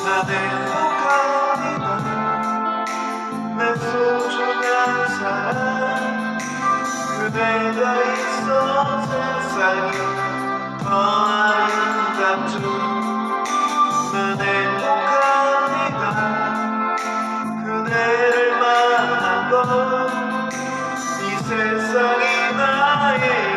사내어가니다내 소중한 사랑. 그대가 있어 세상이 더 아름답죠. 난 행복합니다. 그대를 만난 건이 세상이 나의